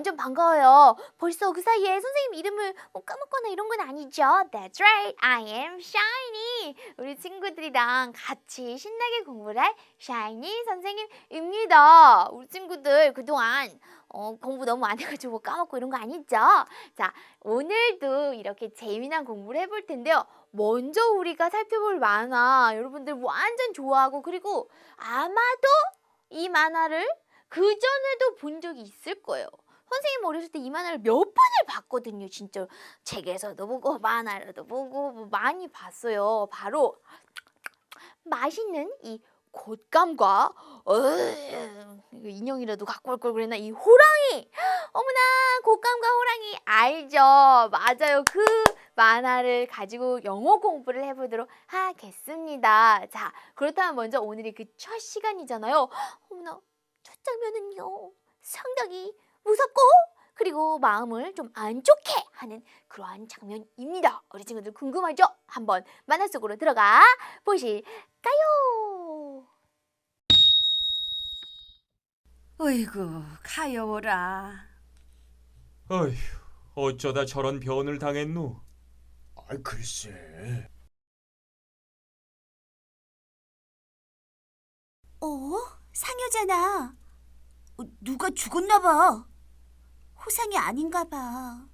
완전 반가워요. 벌써 그 사이에 선생님 이름을 뭐 까먹거나 이런 건 아니죠? That's right. I am Shiny. 우리 친구들이랑 같이 신나게 공부를 할 Shiny 선생님입니다. 우리 친구들 그동안 어, 공부 너무 안 해가지고 까먹고 이런 거 아니죠? 자, 오늘도 이렇게 재미난 공부를 해볼 텐데요. 먼저 우리가 살펴볼 만화 여러분들 완전 좋아하고 그리고 아마도 이 만화를 그 전에도 본 적이 있을 거예요. 선생님 어렸을 때 이 만화를 몇 번을 봤거든요. 진짜 책에서도 보고 만화로도 보고 뭐 많이 봤어요. 바로 맛있는 이 곶감과 어, 인형이라도 갖고 올 걸 그랬나? 이 호랑이! 어머나 곶감과 호랑이. 알죠? 맞아요. 그 만화를 가지고 영어 공부를 해보도록 하겠습니다. 자 그렇다면 먼저 오늘이 그 첫 시간이잖아요. 어머나 첫 장면은요 상당히 무섭고 그리고 마음을 좀 안 좋게 하는 그러한 장면입니다 우리 친구들 궁금하죠 한번 만화 속으로 들어가 보실까요 어이구 가여워라 어휴, 어쩌다 저런 변을 당했노? 아 글쎄 어? 상여잖아. 어, 누가 죽었나 봐. 호상이 아닌가 봐.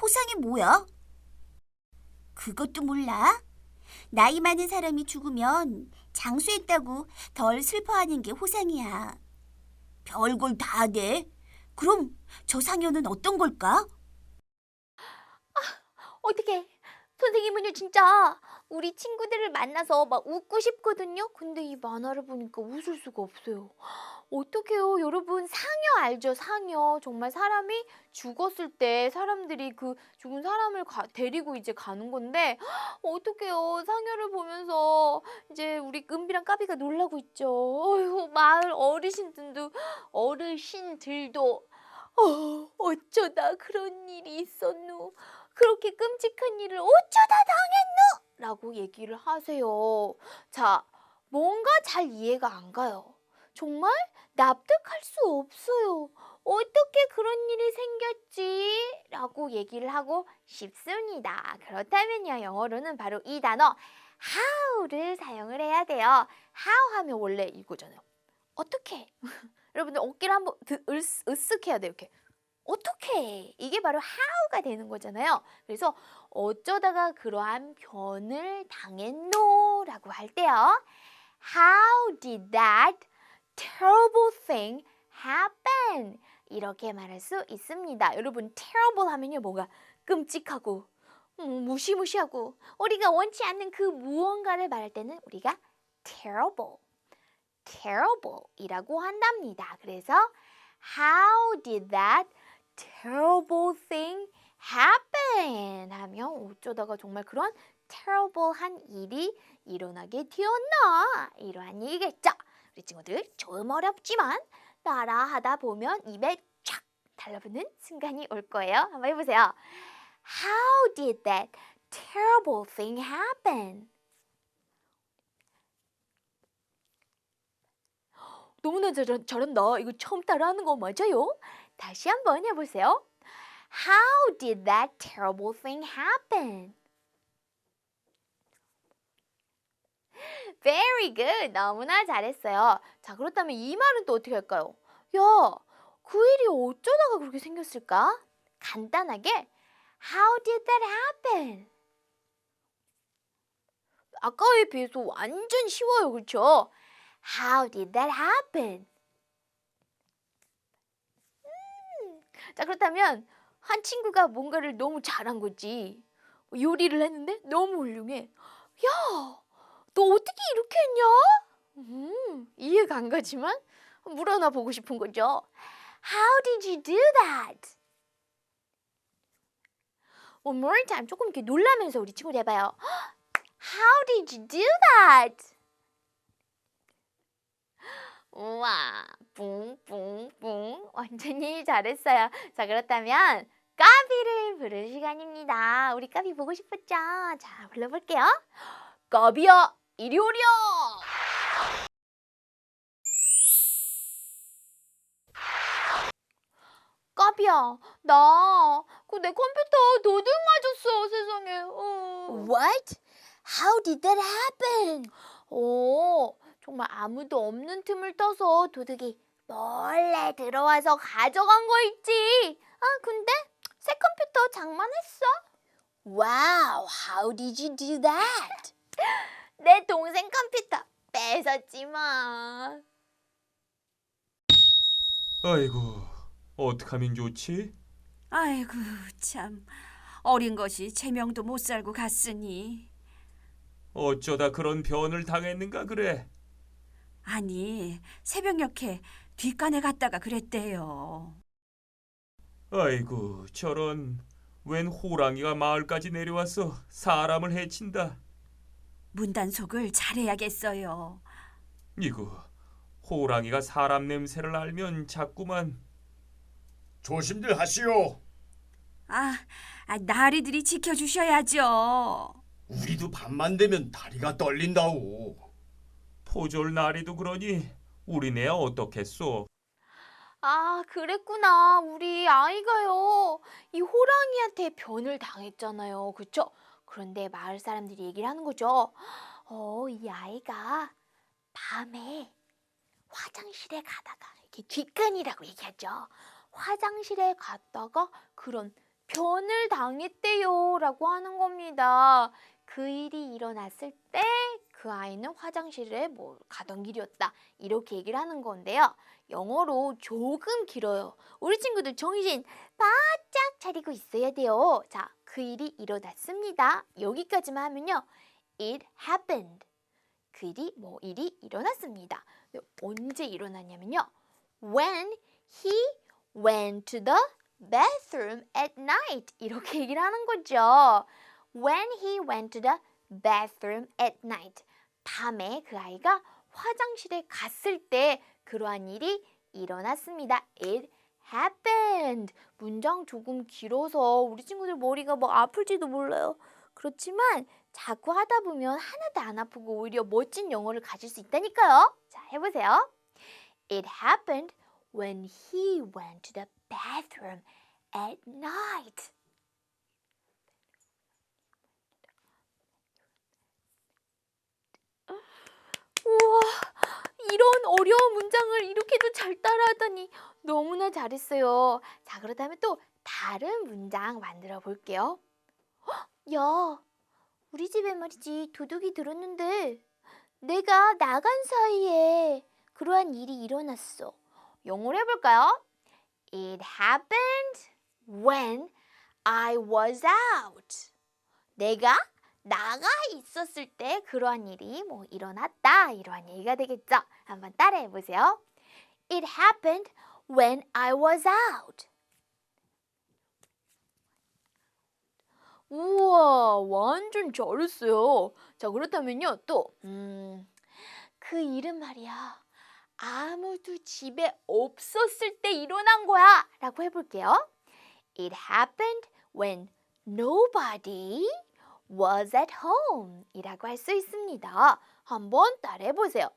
호상이 뭐야? 그것도 몰라? 나이 많은 사람이 죽으면 장수했다고 덜 슬퍼하는 게 호상이야. 별걸 다 하네. 그럼 저 상여는 어떤 걸까? 어떻게 선생님은요 진짜 우리 친구들을 만나서 막 웃고 싶거든요. 근데 이 만화를 보니까 웃을 수가 없어요. 어떡해요 여러분 상여 알죠 상여 정말 사람이 죽었을 때 사람들이 그 죽은 사람을 가- 데리고 이제 가는 건데 어떡해요 상여를 보면서 이제 우리 은비랑 까비가 놀라고 있죠 어휴 마을 어르신들도 어르신들도 어, 어쩌다 그런 일이 있었노 그렇게 끔찍한 일을 어쩌다 당했노? 라고 얘기를 하세요. 자, 뭔가 잘 이해가 안 가요. 정말 납득할 수 없어요. 어떻게 그런 일이 생겼지? 라고 얘기를 하고 싶습니다. 그렇다면요, 영어로는 바로 이 단어 how를 사용을 해야 돼요. how 하면 원래 이거잖아요. 어떻게? 여러분들 어깨를 한번 드- 으쓱, 으쓱 해야 돼요. 이렇게. 어떻게? 이게 바로 how가 되는 거잖아요. 그래서 어쩌다가 그러한 변을 당했노 라고 할 때요. How did that terrible thing happen? 이렇게 말할 수 있습니다. 여러분, terrible 하면요, 뭐가 끔찍하고 음, 무시무시하고 우리가 원치 않는 그 무언가를 말할 때는 우리가 terrible, terrible이라고 한답니다. 그래서 How did that terrible thing happen? 하면 어쩌다가 정말 그런 terrible한 일이 일어나게 되었나? 이러한 얘기겠죠. 우리 친구들 좀 어렵지만 따라하다 보면 입에 촥 달라붙는 순간이 올 거예요. 한번 해보세요. How did that terrible thing happen? 너무나 잘, 잘한다. 이거 처음 따라하는 거 맞아요? 다시 한번 해보세요. How did that terrible thing happen? Very good. 너무나 잘했어요. 자, 그렇다면 이 말은 또 어떻게 할까요? 야, 그 일이 어쩌다가 그렇게 생겼을까? 간단하게 How did that happen? 아까에 비해서 완전 쉬워요. 그렇죠? How did that happen? 자 그렇다면 한 친구가 뭔가를 너무 잘한 거지 뭐 요리를 했는데 너무 훌륭해 야 너 어떻게 이렇게 했냐 음, 이해가 안 가지만 물어나 보고 싶은 거죠 How did you do that? One more time 조금 이렇게 놀라면서 우리 친구들 해봐요 How did you do that? 우와, 뿡뿡뿡. 완전히 잘했어요. 자, 그렇다면 까비를 부를 시간입니다. 우리 까비 보고 싶었죠? 자, 불러볼게요. 까비야, 이리 오렴! 까비야, 나 그 내 컴퓨터 도둑 맞았어, 세상에. 어. What? How did that happen? 어, 정말 아무도 없는 틈을 떠서 도둑이 몰래 들어와서 가져간 거 있지. 아, 근데 새 컴퓨터 장만했어. Wow, how did you do that? 내 동생 컴퓨터 뺏었지만. 아이고, 어떡하면 좋지? 아이고 참 어린 것이 제명도 못 살고 갔으니 어쩌다 그런 변을 당했는가 그래. 아니 새벽녘에 뒷간에 갔다가 그랬대요. 아이고, 저런 웬 호랑이가 마을까지 내려와서 사람을 해친다. 문단속을 잘해야겠어요. 이거 호랑이가 사람 냄새를 알면 자꾸만 조심들 하시오. 아, 아 나리들이 지켜주셔야죠. 우리도 밤만 되면 다리가 떨린다오. 포졸 나리도 그러니 우리네야 어떻겠소? 아, 그랬구나. 우리 아이가요. 이 호랑이한테 변을 당했잖아요. 그쵸? 그런데 마을 사람들이 얘기를 하는 거죠. 어, 이 아이가 밤에 화장실에 가다가 이렇게 뒷간이라고 얘기하죠. 화장실에 갔다가 그런 변을 당했대요. 라고 하는 겁니다. 그 일이 일어났을 때 그 아이는 화장실에 뭐 가던 길이었다. 이렇게 얘기를 하는 건데요. 영어로 조금 길어요. 우리 친구들 정신 바짝 차리고 있어야 돼요. 자, 그 일이 일어났습니다. 여기까지만 하면요. It happened. 그 일이 뭐 일이 일어났습니다. 근데 언제 일어났냐면요. When he went to the bathroom at night. 이렇게 얘기를 하는 거죠. When he went to the bathroom at night. 밤에 그 아이가 화장실에 갔을 때 그러한 일이 일어났습니다. It happened. 문장 조금 길어서 우리 친구들 머리가 뭐 아플지도 몰라요. 그렇지만 자꾸 하다 보면 하나도 안 아프고 오히려 멋진 영어를 가질 수 있다니까요. 자, 해보세요. It happened when he went to the bathroom at night. 우와, 이런 어려운 문장을 이렇게도 잘 따라하다니 너무나 잘했어요. 자, 그렇다면 또 다른 문장 만들어 볼게요. 헉, 야, 우리 집에 말이지 도둑이 들었는데 내가 나간 사이에 그러한 일이 일어났어. 영어로 해볼까요? It happened when I was out. 내가 나가 있었을 때 그러한 일이 뭐 일어났다 이러한 얘기가 되겠죠. 한번 따라해 보세요. It happened when I was out. 우와, 완전 잘했어요. 자, 그렇다면요, 또, 음, 그 일은 말이야. 아무도 집에 없었을 때 일어난 거야. 라고 해볼게요. It happened when nobody was at home 이라고 할 수 있습니다. 한번 따라해 보세요.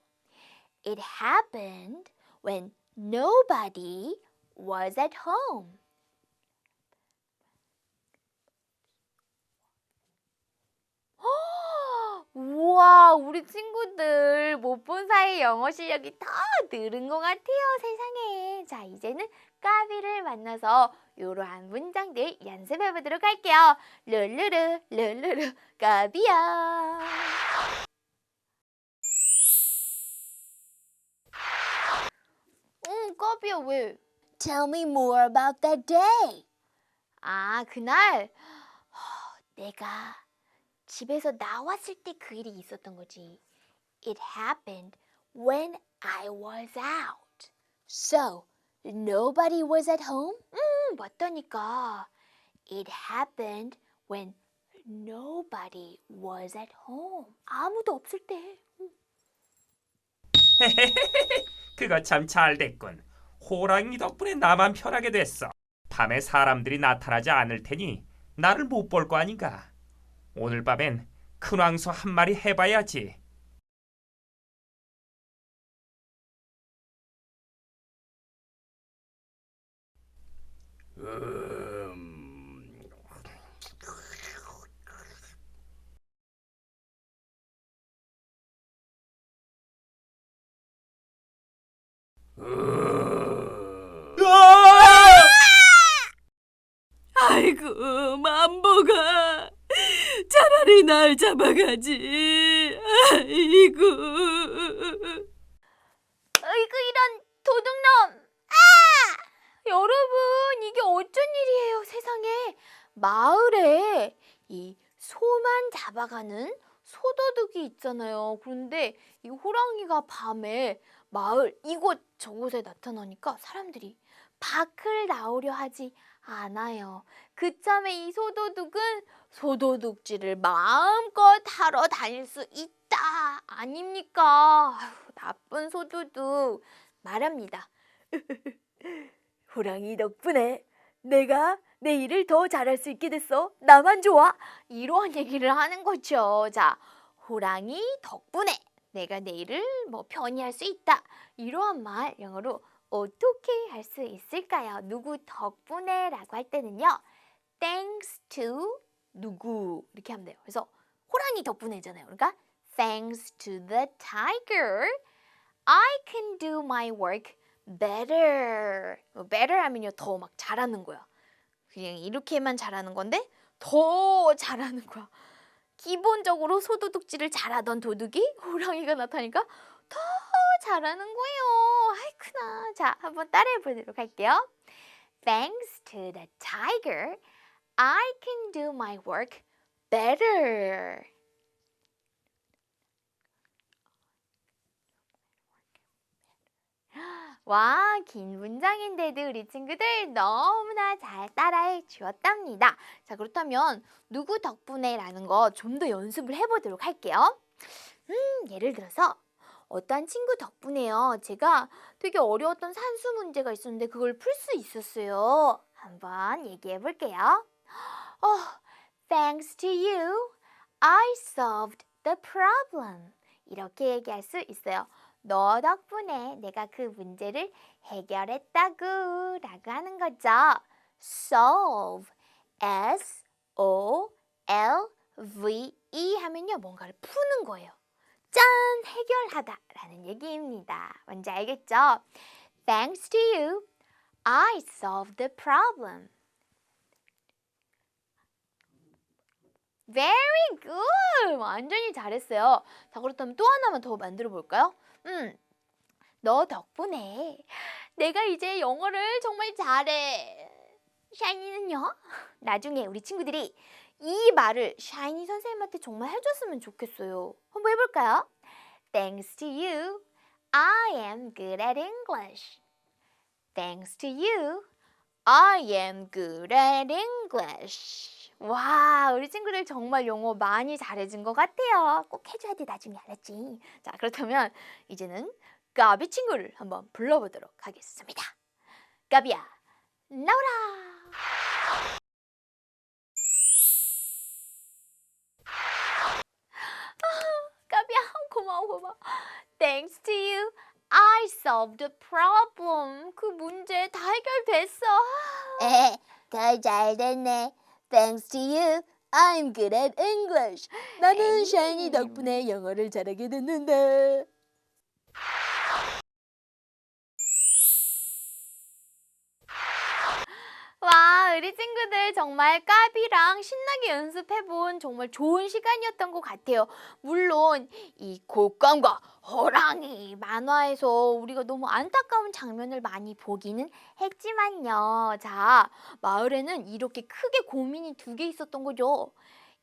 It happened when nobody was at home. 우와, 우리 친구들 못 본 사이 영어 실력이 더 늘은 것 같아요, 세상에. 자, 이제는 까비를 만나서 이러한 문장들 연습해 보도록 할게요. 룰루루, 룰루루, 까비야. 응, 까비야, 왜? Tell me more about that day. 아, 그날 허, 내가 집에서 나왔을 때 그 일이 있었던 거지. It happened when I was out. So, nobody was at home? 음, 맞다니까. It happened when nobody was at home. 아무도 없을 때. 그거 참 잘 됐군. 호랑이 덕분에 나만 편하게 됐어. 밤에 사람들이 나타나지 않을 테니 나를 못 볼 거 아닌가. 오늘 밤엔 큰 왕소 한 마리 해봐야지. 음... 아이고 만보가 차라리 날 잡아가지. 아이고. 아이고 이런 도둑놈! 아! 여러분 이게 어쩐 일이에요 세상에 마을에 이 소만 잡아가는 소도둑이 있잖아요. 그런데 이 호랑이가 밤에 마을 이곳 저곳에 나타나니까 사람들이 밖을 나오려 하지 않아요. 그참에 이 소도둑은 소도둑질을 마음껏 하러 다닐 수 있다 아닙니까? 아휴, 나쁜 소도둑 말합니다. 호랑이 덕분에 내가 내 일을 더 잘할 수 있게 됐어. 나만 좋아. 이러한 얘기를 하는 거죠. 자, 호랑이 덕분에 내가 내 일을 뭐 편히 할 수 있다. 이러한 말 영어로 어떻게 할 수 있을까요? 누구 덕분에 라고 할 때는요. thanks to 누구 이렇게 하면 돼요. 그래서 호랑이 덕분에잖아요. 그러니까 thanks to the tiger I can do my work better. 뭐 better 하면요 더 막 잘하는 거야. 그냥 이렇게만 잘하는 건데 더 잘하는 거야. 기본적으로 소도둑질을 잘하던 도둑이 호랑이가 나타나니까 더 잘하는 거예요. 아이쿠나. 자, 한번 따라해 보도록 할게요. Thanks to the tiger, I can do my work better. 와, 긴 문장인데도 우리 친구들 너무나 잘 따라해 주었답니다. 자, 그렇다면 누구 덕분에 라는 거 좀 더 연습을 해보도록 할게요. 음, 예를 들어서 어떤 친구 덕분에요. 제가 되게 어려웠던 산수 문제가 있었는데 그걸 풀 수 있었어요. 한번 얘기해 볼게요. Oh, thanks to you, I solved the problem. 이렇게 얘기할 수 있어요. 너 덕분에 내가 그 문제를 해결했다고 라고 하는 거죠. solve, s, o, l, v, e 하면요 뭔가를 푸는 거예요. 짠! 해결하다 라는 얘기입니다. 뭔지 알겠죠? Thanks to you, I solved the problem. Very good! 완전히 잘했어요. 자, 그렇다면 또 하나만 더 만들어 볼까요? 음, 너 덕분에 내가 이제 영어를 정말 잘해. 샤이니는요? 나중에 우리 친구들이 이 말을 샤이니 선생님한테 정말 해줬으면 좋겠어요. 한번 해볼까요? Thanks to you, I am good at English. Thanks to you, I am good at English. 와, 우리 친구들 정말 영어 많이 잘해진 것 같아요. 꼭 해줘야 돼, 나중에 알았지? 자, 그렇다면 이제는 까비 친구를 한번 불러보도록 하겠습니다. 까비야, 나오라! 까비야, 고마워, 고마워. Thanks to you, I solved the problem. 그 문제 다 해결됐어. 에, 더 잘 됐네. Thanks to you, I'm good at English. 나는 샤이니 덕분에 영어를 잘하게 됐는데. 친구들 정말 까비랑 신나게 연습해본 정말 좋은 시간이었던 것 같아요. 물론 이 곶감과 호랑이 만화에서 우리가 너무 안타까운 장면을 많이 보기는 했지만요. 자, 마을에는 이렇게 크게 고민이 두 개 있었던 거죠.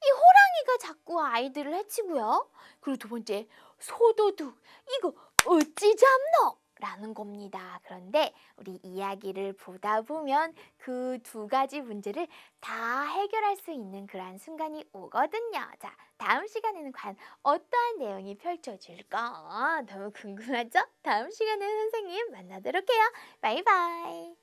이 호랑이가 자꾸 아이들을 해치고요. 그리고 두 번째, 소도둑. 이거 어찌 잡노? 라는 겁니다. 그런데 우리 이야기를 보다 보면 그 두 가지 문제를 다 해결할 수 있는 그러한 순간이 오거든요. 자, 다음 시간에는 과연 어떠한 내용이 펼쳐질까? 너무 궁금하죠? 다음 시간에 선생님 만나도록 해요. 바이바이.